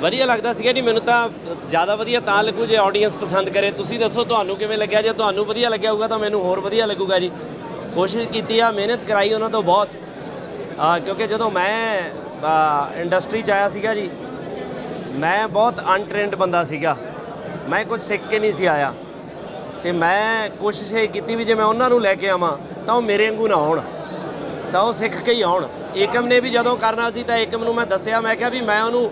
ਵਧੀਆ ਲੱਗਦਾ ਸੀਗਾ ਜੀ, ਮੈਨੂੰ ਤਾਂ ਜ਼ਿਆਦਾ ਵਧੀਆ ਤਾਂ ਲੱਗੂ ਜੇ ਆਡੀਅנס ਪਸੰਦ ਕਰੇ। ਤੁਸੀਂ ਦੱਸੋ ਤੁਹਾਨੂੰ ਕਿਵੇਂ ਲੱਗਿਆ? ਜੇ ਤੁਹਾਨੂੰ ਵਧੀਆ ਲੱਗਿਆ ਹੋਊਗਾ ਤਾਂ ਮੈਨੂੰ ਹੋਰ ਵਧੀਆ ਲੱਗੂਗਾ ਜੀ। ਕੋਸ਼ਿਸ਼ ਕੀਤੀ ਆ, ਮਿਹਨਤ ਕਰਾਈ ਉਹਨਾਂ ਤੋਂ ਬਹੁਤ। ਆ, ਕਿਉਂਕਿ ਜਦੋਂ ਮੈਂ ਇੰਡਸਟਰੀ 'ਚ ਆਇਆ ਸੀਗਾ ਜੀ, ਮੈਂ ਬਹੁਤ ਅਨਟ੍ਰੇਨਡ ਬੰਦਾ ਸੀਗਾ। ਮੈਂ ਕੁਝ ਸਿੱਖ ਕੇ ਨਹੀਂ ਸੀ ਆਇਆ। ਤੇ ਮੈਂ ਕੋਸ਼ਿਸ਼ ਇਹ ਕੀਤੀ ਵੀ ਜੇ ਮੈਂ ਉਹਨਾਂ ਨੂੰ ਲੈ ਕੇ ਆਵਾਂ, ਤਾਂ ਉਹ ਮੇਰੇ ਵਾਂਗੂ ਨਾ ਹੋਣ। ਤਾਂ ਉਹ ਸਿੱਖ ਕੇ ਹੀ ਆਉਣ। ਏਕਮ ਨੇ ਵੀ ਜਦੋਂ ਕਰਨਾ ਸੀ ਤਾਂ ਏਕਮ ਨੂੰ ਮੈਂ ਦੱਸਿਆ। ਮੈਂ ਕਿਹਾ ਵੀ ਮੈਂ ਉਹਨੂੰ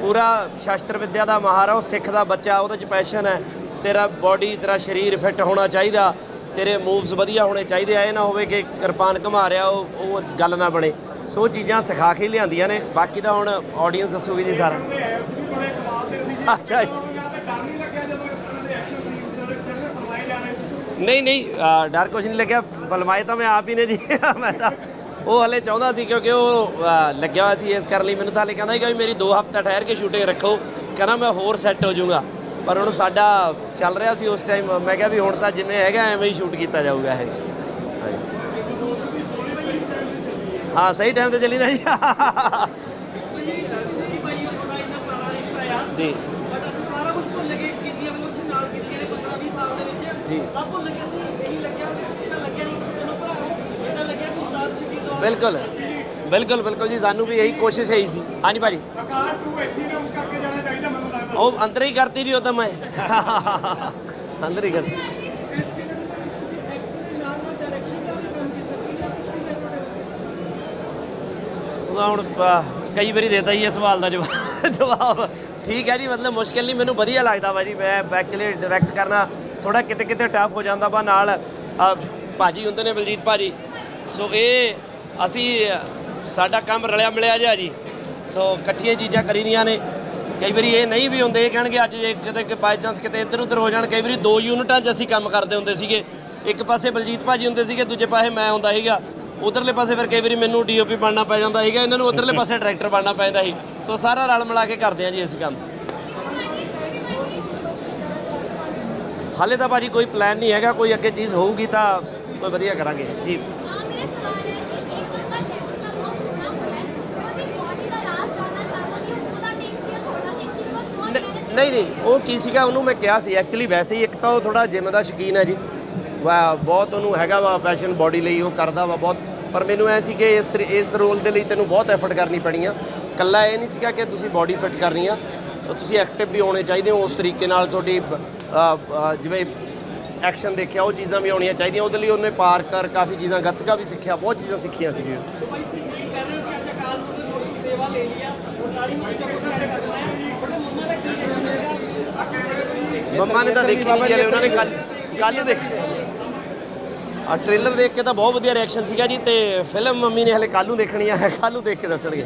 ਪੂਰਾ ਸ਼ਾਸਤਰ ਵਿੱਦਿਆ ਦਾ ਮਾਹਰ ਆ ਉਹ ਸਿੱਖ ਦਾ ਬੱਚਾ, ਉਹਦੇ 'ਚ ਪੈਸ਼ਨ ਹੈ। ਤੇਰਾ ਬਾਡੀ ਤੇਰਾ ਸਰੀਰ ਫਿੱਟ ਹੋਣਾ ਚਾਹੀਦਾ। ਤੇਰੇ ਮੂਵਸ ਵਧੀਆ ਹੋਣੇ ਚਾਹੀਦੇ ਆ। ਇਹ ਨਾ ਹੋਵੇ ਕਿ ਕਿਰਪਾਨ ਘੁਮਾ ਰਿਹਾ, ਉਹ ਉਹ ਗੱਲ ਨਾ ਬਣੇ। ਸੋ ਉਹ ਚੀਜ਼ਾਂ ਸਿਖਾ ਕੇ ਹੀ ਲਿਆਂਦੀਆਂ ਨੇ। ਬਾਕੀ ਤਾਂ ਹੁਣ ਆਡੀਅנס ਦੱਸੂਗੀ ਜੀ ਸਾਰਾ। ਅੱਛਾ ਜੀ। ਨਹੀਂ ਨਹੀਂ ਡਰ ਕੁਛ ਨਹੀਂ ਲੱਗਿਆ। ਫਲਮਾਏ ਤਾਂ ਮੈਂ ਆਪ ਹੀ ਨੇ ਜੀ। ਮੈਂ ਤਾਂ ਉਹ ਹਲੇ ਚਾਹੁੰਦਾ ਸੀ ਕਿਉਂਕਿ ਉਹ ਲੱਗਿਆ ਹੋਇਆ ਸੀ ਇਸ ਕਰਨ ਲਈ। ਮੈਨੂੰ ਤਾਂ ਹਲੇ ਕਹਿੰਦਾ ਸੀ ਕਿ ਮੇਰੀ 2 ਹਫ਼ਤਾ ਠਹਿਰ ਕੇ ਸ਼ੂਟਿੰਗ ਰੱਖੋ। ਕਹਿੰਦਾ ਮੈਂ ਹੋਰ ਸੈੱਟ ਹੋ ਜਾਊਂਗਾ। ਪਰ ਹੁਣ ਸਾਡਾ ਚੱਲ ਰਿਹਾ ਸੀ ਉਸ ਟਾਈਮ ਮੈਂ ਕਿਹਾ ਵੀ ਹੁਣ ਤਾਂ ਜਿਵੇਂ ਹੈਗਾ ਐਵੇਂ ਹੀ ਸ਼ੂਟ ਕੀਤਾ ਜਾਊਗਾ ਇਹ। ਹਾਂ ਸਹੀ ਟਾਈਮ ਤੇ ਚੱਲੀ ਨਾ ਜੀ। ਜੀ। ਬਟ ਅਸੀਂ ਸਾਰਾ ਕੁਝ ਭੁੱਲ ਗਏ ਕਿੰਨੀਆਂ ਵੀ ਤੁਸੀਂ ਨਾਲ ਕੀਤੀਆਂ ਨੇ 15 20 ਸਾਲ ਦੇ ਵਿੱਚ ਜੀ। ਸਭ ਭੁੱਲ ਗਏ ਸੀ ਇਹੀ ਲੱਗਿਆ ਇਹਦਾ ਲੱਗਿਆ ਨਹੀਂ ਕਿ ਚਲੋ ਭਰਾਓ ਇਹਦਾ ਲੱਗਿਆ ਕਿ ਉਸਤਾਦ ਸ਼ਬੀਰ ਤੋਂ ਬਿਲਕੁਲ ਬਿਲਕੁਲ ਬਿਲਕੁਲ ਜੀ ਸਾਨੂੰ ਵੀ ਇਹੀ ਕੋਸ਼ਿਸ਼ ਹੈ ਸੀ ਹਾਂਜੀ ਭਾਜੀ। ਆਕਾਰ 2 ਇੱਥੇ ਹੀ ਕਰਕੇ ਜਾਣਾ ਚਾਹੀਦਾ ਮੈਨੂੰ ਲੱਗਦਾ ਉਹ ਅੰਦਰ ਹੀ ਕਰਤੀ ਜੀ ਉਹ ਤਾਂ ਮੈਂ। ਅੰਦਰ ਹੀ ਕਰਤੀ। ਹੁਣ ਕਈ ਵਾਰੀ ਦੇਤਾ ਹੀ ਇਹ ਸਵਾਲ ਦਾ ਜਵਾਬ ਜਵਾਬ। ਠੀਕ ਹੈ ਜੀ ਮਤਲਬ ਮੁਸ਼ਕਿਲ ਨਹੀਂ ਮੈਨੂੰ ਵਧੀਆ ਲੱਗਦਾ ਵਾ ਜੀ ਮੈਂ ਐਕਚੁਅਲੀ ਡਾਇਰੈਕਟ ਕਰਨਾ ਥੋੜਾ ਕਿਤੇ ਕਿਤੇ ਟਫ ਹੋ ਜਾਂਦਾ ਵਾ ਨਾਲ। ਅਹ, ਭਾਜੀ ਹੁੰਦੇ ਨੇ ਬਲਜੀਤ ਭਾਜੀ। ਸੋ ਇਹ ਅਸੀਂ ਸਾਡਾ ਕੰਮ ਰਲਿਆ ਮਿਲਿਆ ਜਿਹਾ ਜੀ। ਸੋ ਇਕੱਠੀਆਂ ਚੀਜ਼ਾਂ ਕਰੀਦੀਆਂ ਨੇ। ਕਈ ਵਾਰੀ ਇਹ ਨਹੀਂ ਵੀ ਹੁੰਦੇ, ਇਹ ਕਹਿਣਗੇ ਅੱਜ ਜੇ ਕਿਤੇ ਕਿ ਬਾਈ ਚਾਂਸ ਕਿਤੇ ਇੱਧਰ ਉੱਧਰ ਹੋ ਜਾਣ, ਕਈ ਵਾਰੀ ਦੋ ਯੂਨਿਟਾਂ 'ਚ ਅਸੀਂ ਕੰਮ ਕਰਦੇ ਹੁੰਦੇ ਸੀਗੇ। ਇੱਕ ਪਾਸੇ ਬਲਜੀਤ ਭਾਜੀ ਹੁੰਦੇ ਸੀਗੇ, ਦੂਜੇ ਪਾਸੇ ਮੈਂ ਹੁੰਦਾ ਸੀਗਾ। ਉਧਰਲੇ ਪਾਸੇ ਫਿਰ ਕਈ ਵਾਰੀ ਮੈਨੂੰ ਡੀਓਪੀ ਬਣਨਾ ਪੈ ਜਾਂਦਾ ਸੀਗਾ, ਇਹਨਾਂ ਨੂੰ ਉਧਰਲੇ ਪਾਸੇ ਡਾਇਰੈਕਟਰ ਬਣਨਾ ਪੈਂਦਾ ਸੀ। ਸੋ ਸਾਰਾ ਰਲ ਮਿਲਾ ਕੇ ਕਰਦੇ ਹਾਂ ਜੀ ਅਸੀਂ ਕੰਮ। ਹਾਲੇ ਤਾਂ ਭਾਜੀ ਕੋਈ ਪਲਾਨ ਨਹੀਂ ਹੈਗਾ, ਕੋਈ ਅੱਗੇ ਚੀਜ਼ ਹੋਊਗੀ ਤਾਂ ਕੋਈ ਵਧੀਆ ਕਰਾਂਗੇ। ਜੀ। ਨਹੀਂ ਨਹੀਂ, ਉਹ ਕੀ ਸੀਗਾ, ਉਹਨੂੰ ਮੈਂ ਕਿਹਾ ਸੀ ਐਕਚੁਅਲੀ ਵੈਸੇ ਹੀ ਇੱਕ ਤਾਂ ਉਹ ਥੋੜਾ ਜਿਮ ਦਾ ਸ਼ਕੀਨ ਹੈ ਜੀ। ਵਾ, ਬਹੁਤ ਉਹਨੂੰ ਹੈਗਾ ਵਾ ਪੈਸ਼ਨ ਬਾਡੀ ਲਈ, ਉਹ ਕਰਦਾ ਵਾ ਬਹੁਤ। ਪਰ ਮੈਨੂੰ ਐ ਸੀ ਕਿ ਇਸ ਇਸ ਰੋਲ ਦੇ ਲਈ ਤੈਨੂੰ ਬਹੁਤ ਐਫਰਟ ਕਰਨੀ ਪੈਣੀ ਆ। ਕੱਲਾ ਇਹ ਨਹੀਂ ਸੀਗਾ ਕਿ ਤੁਸੀਂ ਬਾਡੀ ਫਿਟ ਕਰਨੀ ਆ। ਤੁਸੀਂ ਐਕਟਿਵ ਵੀ ਹੋਣੇ ਚਾਹੀਦੇ ਹੋ, ਉਸ ਤਰੀਕੇ ਨਾਲ ਤੁਹਾਡੀ ਜਿਵੇਂ ਐਕਸ਼ਨ ਦੇਖਿਆ, ਉਹ ਚੀਜ਼ਾਂ ਵੀ ਆਉਣੀਆਂ ਚਾਹੀਦੀਆਂ। ਉਹਦੇ ਲਈ ਉਹਨੇ ਪਾਰ ਕਰ ਕਾਫੀ ਚੀਜ਼ਾਂ, ਗੱਤਕਾ ਵੀ ਸਿੱਖਿਆ, ਬਹੁਤ ਚੀਜ਼ਾਂ ਸਿੱਖੀਆਂ ਸੀ। ਤੇ ਮੰਮਾ ਨੇ ਤਾਂ ਦੇਖੀ ਨਹੀਂ ਜਿਹੜੇ ਉਹਨਾਂ ਨੇ ਕੱਲ ਕੱਲ ਦੇਖ। ਆ ਟ੍ਰੇਲਰ ਦੇਖ ਕੇ ਤਾਂ ਬਹੁਤ ਵਧੀਆ ਰਿਐਕਸ਼ਨ ਸੀਗਾ ਜੀ ਤੇ ਫਿਲਮ ਮੰਮੀ ਨੇ ਹਲੇ ਕੱਲ ਨੂੰ ਦੇਖਣੀ ਆ ਕੱਲ ਨੂੰ ਦੇਖ ਕੇ ਦੱਸਣਗੇ।